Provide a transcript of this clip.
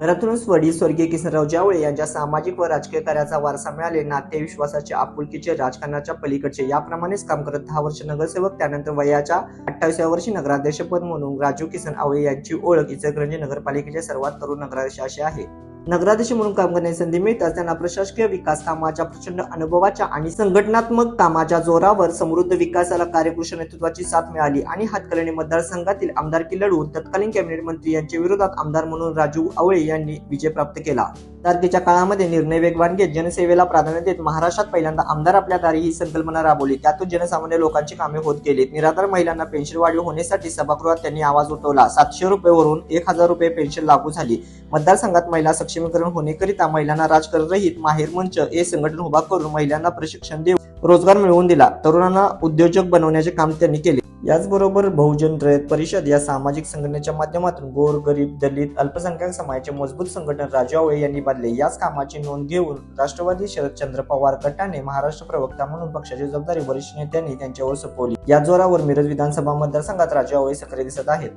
घरातूनच वडील स्वर्गीय किसनराव जावळे यांच्या सामाजिक व राजकीय कार्याचा वारसा मिळाले नाते विश्वासाचे आपुलकीचे राजकारणाच्या पलीकडचे. याप्रमाणेच काम करत दहा वर्ष नगरसेवक त्यानंतर वयाच्या अठ्ठावीसव्या वर्षी नगराध्यक्षपद म्हणून राजू किसन आवळे यांची ओळख इचलकरंजी नगरपालिकेचे सर्वात तरुण नगराध्यक्ष अशी आहे. नगराध्यक्ष म्हणून काम करण्याची संधी मिळताच त्यांना प्रशासकीय विकास कामाच्या प्रचंड अनुभवाच्या आणि संघटनात्मक कामाच्या जोरावर समृद्ध विकासाला कार्यकृष नेतृत्वाची साथ मिळाली. आणि हातकलणी मतदारसंघातील आमदारकी लढवून तत्कालीन कॅबिनेट मंत्री यांच्या विरोधात आमदार म्हणून राजू आवळे यांनी विजय प्राप्त केला. तारखेच्या काळामध्ये निर्णय वेगवान घेत जनसेवेला प्राधान्य देत महाराष्ट्रात पहिल्यांदा आमदार आपल्या दारी ही संकल्पना राबवली. त्यातून जनसामान्य लोकांची कामे होत गेली निराधार महिलांना पेन्शन वाढीव होण्यासाठी सभागृहात त्यांनी आवाज उठवला. सातशे रुपये वरून एक हजार रुपये पेन्शन लागू झाली. मतदारसंघात महिला सक्षमीकरण होण्याकरिता महिलांना राजकारण रहित माहेर मंच हे संघटन उभा करून महिलांना प्रशिक्षण देऊन रोजगार मिळवून दिला. तरुणांना उद्योजक बनवण्याचे काम त्यांनी केले. याचबरोबर बहुजन रयत परिषद या सामाजिक संघटनेच्या माध्यमातून गोर गरीब दलित अल्पसंख्याक समाजाचे मजबूत संघटन राजावळे यांनी बांधले. याच कामाची नोंद घेऊन राष्ट्रवादी शरदचंद्र पवार गटाने महाराष्ट्र प्रवक्ता म्हणून पक्षाची जबाबदारी वरिष्ठ नेत्यांनी त्यांच्यावर सोपवली. या जोरावर मिरज विधानसभा मतदारसंघात राजावळे सक्रिय दिसत आहेत.